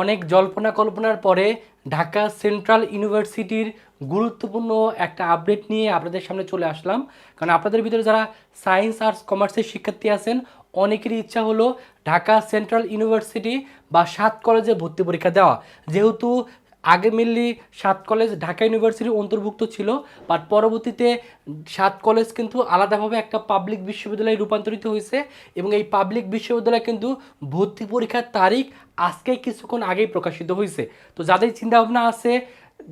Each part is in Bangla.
অনেক জল্পনা কল্পনার পরে ঢাকা সেন্ট্রাল ইউনিভার্সিটির গুরুত্বপূর্ণ একটা আপডেট নিয়ে আপনাদের সামনে চলে আসলাম। কারণ আপনাদের ভিতরে যারা সায়েন্স, আর্টস, কমার্সের শিক্ষার্থী আছেন, অনেকেরই ইচ্ছা হলো ঢাকা সেন্ট্রাল ইউনিভার্সিটি বা সাত কলেজে ভর্তি পরীক্ষা দেওয়া। যেহেতু আগে মেনলি সাত কলেজ ঢাকা ইউনিভার্সিটির অন্তর্ভুক্ত ছিল বাট পরবর্তীতে সাত কলেজ কিন্তু আলাদাভাবে একটা পাবলিক বিশ্ববিদ্যালয়ে রূপান্তরিত হয়েছে এবং এই পাবলিক বিশ্ববিদ্যালয় কিন্তু ভর্তি পরীক্ষার তারিখ আজকে কিছুক্ষণ আগেই প্রকাশিত হয়েছে। তো যাদের চিন্তাভাবনা আছে,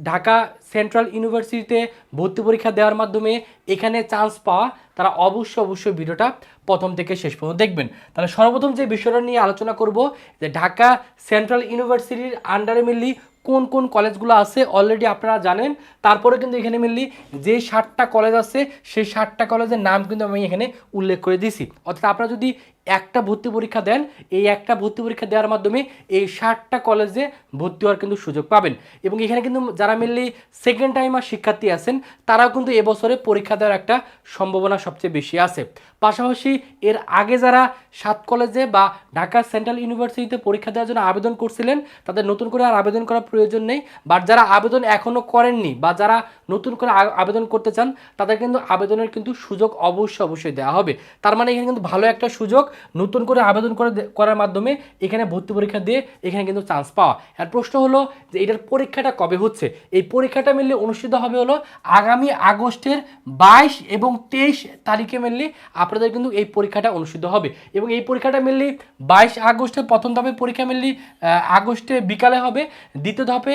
ঢাকা সেন্ট্রাল ইউনিভার্সিটিতে ভর্তি পরীক্ষা দেওয়ার মাধ্যমে এখানে চান্স পাওয়া, তারা অবশ্যই অবশ্যই ভিডিওটা প্রথম থেকে শেষ পর্যন্ত দেখবেন। তাহলে সর্বপ্রথম যে বিষয়টা নিয়ে আলোচনা করব, যে ঢাকা সেন্ট্রাল ইউনিভার্সিটির আন্ডারে মিললি কোন কোন কলেজগুলো আছে অলরেডি আপনারা জানেন। তারপরে কিন্তু এখানে মেনলি যে ষাটটা কলেজ আছে, সেই ষাটটা কলেজের নাম কিন্তু আমি এখানে উল্লেখ করে দিয়েছি। অর্থাৎ আপনারা যদি একটা ভর্তি পরীক্ষা দেন, এই একটা ভর্তি পরীক্ষা দেওয়ার মাধ্যমে এই ষাটটা কলেজে ভর্তি হওয়ার কিন্তু সুযোগ পাবেন। এবং এখানে কিন্তু যারা মেনলি সেকেন্ড টাইমার শিক্ষার্থী আছেন, তারাও কিন্তু এবছরে পরীক্ষা দেওয়ার একটা সম্ভাবনা সবচেয়ে বেশি আছে। পাশাপাশি এর আগে যারা সাত কলেজে বা ঢাকা সেন্ট্রাল ইউনিভার্সিটিতে পরীক্ষা দেওয়ার জন্য আবেদন করছিলেন, তাদের নতুন করে আর আবেদন করার প্রয়োজন নেই। বাট যারা আবেদন এখনও করেননি বা যারা নতুন করে আবেদন করতে চান, তাদের কিন্তু আবেদনের কিন্তু সুযোগ অবশ্যই অবশ্যই দেওয়া হবে। তার মানে এখানে কিন্তু ভালো একটা সুযোগ। নতুন করে আবেদন করে করার মাধ্যমে এখানে ভর্তি পরীক্ষা দিয়ে এখানে কিন্তু চান্স পাওয়া। আর প্রশ্ন হলো যে এটার পরীক্ষাটা কবে হচ্ছে? এই পরীক্ষাটা মিললে অনুষ্ঠিত হবে হলো আগামী আগস্টের বাইশ এবং তেইশ তারিখে মিললে আপনাদের কিন্তু এই পরীক্ষাটা অনুষ্ঠিত হবে। এবং এই পরীক্ষাটা মিললি বাইশ আগস্টে প্রথম ধাপে পরীক্ষা মিললি আগস্টে বিকালে হবে, দ্বিতীয় ধাপে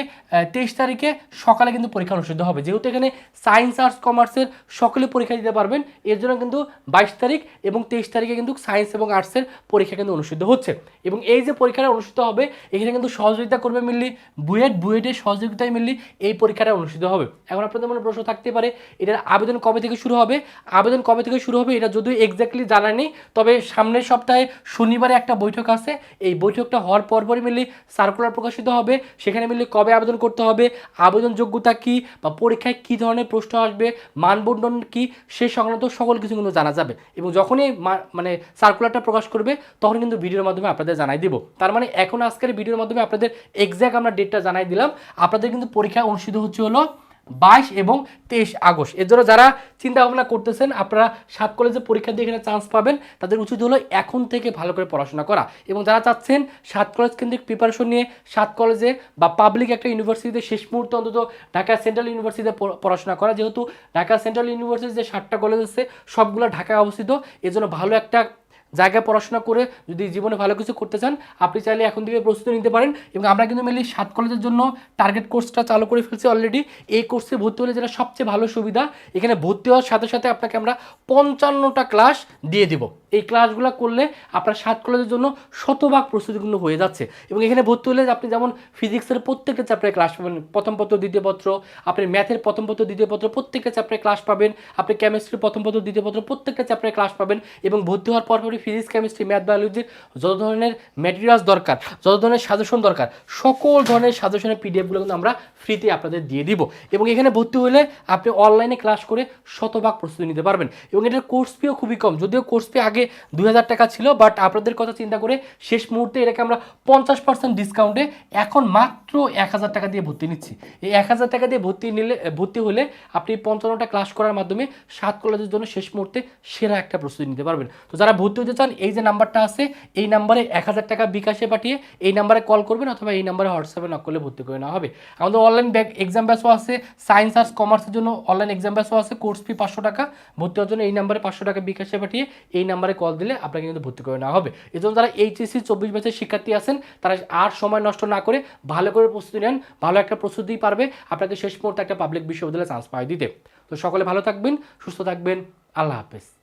তেইশ তারিখে সকালে কিন্তু পরীক্ষা অনুষ্ঠিত হবে। যেহেতু এখানে সায়েন্স আর্টস কমার্সের সকলে পরীক্ষা দিতে পারবেন, এর জন্য কিন্তু বাইশ তারিখ এবং তেইশ তারিখে কিন্তু সায়েন্স এবং আর্টসের পরীক্ষা কিন্তু অনুষ্ঠিত হচ্ছে। এবং এই যে পরীক্ষাটা অনুষ্ঠিত হবে, এখানে কিন্তু সহযোগিতা করবে মিললি বুয়েট, বুয়েটের সহযোগিতায় মিললি এই পরীক্ষাটা অনুষ্ঠিত হবে। এখন আপনাদের মনে প্রশ্ন থাকতে পারে, এটার আবেদন কবে থেকে শুরু হবে? আবেদন কবে থেকে শুরু হবে এটা যদিও এক্স্যাক্টলি জানা নেই, তবে সামনের সপ্তাহে শনিবারে একটা বৈঠক আছে। এই বৈঠকটা হওয়ার পরপরই মিললি সার্কুলার প্রকাশিত হবে। সেখানে মিললি কবে আবেদন করতে হবে, আবেদন যোগ্যতা কি বা পরীক্ষায় কি ধরনের প্রশ্ন আসবে মানবন্টন কি, সে সংক্রান্ত সকল কিছু কিন্তু জানা যাবে। এবং যখনই মানে সার্কুলারটা প্রকাশ করবে, তখন কিন্তু ভিডিওর মাধ্যমে আপনাদের জানাই দিব। তার মানে এখন আজকের ভিডিওর মাধ্যমে আপনাদের এক্স্যাক্ট আমরা ডেটটা জানাই দিলাম। আপনাদের কিন্তু পরীক্ষা অনুষ্ঠিত হচ্ছে হলো বাইশ এবং তেইশ আগস্ট। এর জন্য যারা চিন্তা ভাবনা করতেছেন, আপনারা সাত কলেজে পরীক্ষা দিয়ে এখানে চান্স পাবেন। তাদের উচিত হলো এখন থেকে ভালো করে পড়াশোনা করা। এবং যারা চাচ্ছেন সাত কলেজ কেন্দ্রিক প্রিপারেশন নিয়ে, সাত কলেজে বা পাবলিক একটা ইউনিভার্সিটিতে শেষ মুহূর্তে অন্তত ঢাকা সেন্ট্রাল ইউনিভার্সিটিতে পড়াশোনা করা। যেহেতু ঢাকা সেন্ট্রাল ইউনিভার্সিটি যে সাতটা কলেজ আছে, সবগুলো ঢাকায় অবস্থিত। এজন্য ভালো একটা জায়গায় পড়াশোনা করে যদি জীবনে ভালো কিছু করতে চান, আপনি চাইলে এখন থেকে প্রস্তুতি নিতে পারেন এবং আমরা কিন্তু মেনলি সাত কলেজের জন্য টার্গেট কোর্সটা চালু করে ফেলছি অলরেডি এই কোর্সে ভর্তি হলে যেটা সবচেয়ে ভালো সুবিধা, এখানে ভর্তি হওয়ার সাথে সাথে আপনাকে আমরা পঞ্চান্নটা ক্লাস দিয়ে দিব। এই ক্লাসগুলো করলে আপনার সাত কলেজের জন্য শতভাগ প্রস্তুতি হয়ে যাচ্ছে। এবং এখানে ভর্তি হলে আপনি যেমন ফিজিক্সের প্রত্যেকটা চ্যাপ্টারে ক্লাস পাবেন। প্রথম পত্র, দ্বিতীয় পত্র, আপনি ম্যাথের প্রথম পত্র, দ্বিতীয় পত্র প্রত্যেকটা চ্যাপ্টারে ক্লাস পাবেন। আপনি কেমিস্ট্রির প্রথম পত্র, দ্বিতীয় পত্র প্রত্যেকটা চ্যাপ্টারে ক্লাস পাবেন। এবং ভর্তি হওয়ার পরপরই ফিজিক্স কেমিস্ট্রি ম্যাথ বায়োলজির যত ধরনের ম্যাটেরিয়ালস দরকার, যত ধরনের সাজেশন দরকার, সকল ধরনের সাজেশনের পিডিএফগুলো কিন্তু আমরা ফ্রিতে আপনাদের দিয়ে দিব। এবং এখানে ভর্তি হলে আপনি অনলাইনে ক্লাস করে শতভাগ প্রস্তুতি নিতে পারবেন। এবং এটার কোর্স ফিও খুবই কম। যদিও কোর্স ফি আগে দুই হাজার টাকা ছিল বাট আপনাদের কথা চিন্তা করে শেষ মুহূর্তে এটাকে আমরা পঞ্চাশ পার্সেন্ট ডিসকাউন্টে এখন মাত্র এক হাজার টাকা দিয়ে ভর্তি নিচ্ছি। এই এক হাজার টাকা দিয়ে ভর্তি নিলে, ভর্তি হলে আপনি পঞ্চান্নটা ক্লাস করার মাধ্যমে সাত কলেজের জন্য শেষ মুহূর্তে সেরা একটা প্রস্তুতি নিতে পারবেন। তো যারা ভর্তি হতে চান, এই যে নাম্বারটা আছে, এই নাম্বারে এক হাজার টাকা বিকাশে পাঠিয়ে এই নাম্বারে কল করবেন অথবা এই নাম্বারে হোয়াটসঅ্যাপে নক করলে ভর্তি করে নেওয়া হবে। আমাদের অনলাইন ব্যাক এক্সাম ব্যাসও আছে সায়েন্স আর্টস কমার্সের জন্য অনলাইন এক্সাম ব্যাসও আছে কোর্স ফি পাঁচশো টাকা। ভর্তি হওয়ার জন্য এই নাম্বারে পাঁচশো টাকা বিকাশে পাঠিয়ে এই নাম্বারে কল দিলে আপনাকে কিন্তু ভর্তি করে নেওয়া হবে। এই জন্য যারা এইচএসসি চব্বিশ ব্যাচের শিক্ষার্থী আছেন, তারা আর সময় নষ্ট না করে ভালো করে প্রস্তুতি নেন, ভালো একটা প্রস্তুতি পারবে আপনাকে শেষ মুহূর্তে একটা পাবলিক বিশ্ববিদ্যালয়ে চান্স পাই দিতে। তো সকলে ভালো থাকবেন, সুস্থ থাকবেন, আল্লাহ হাফেজ।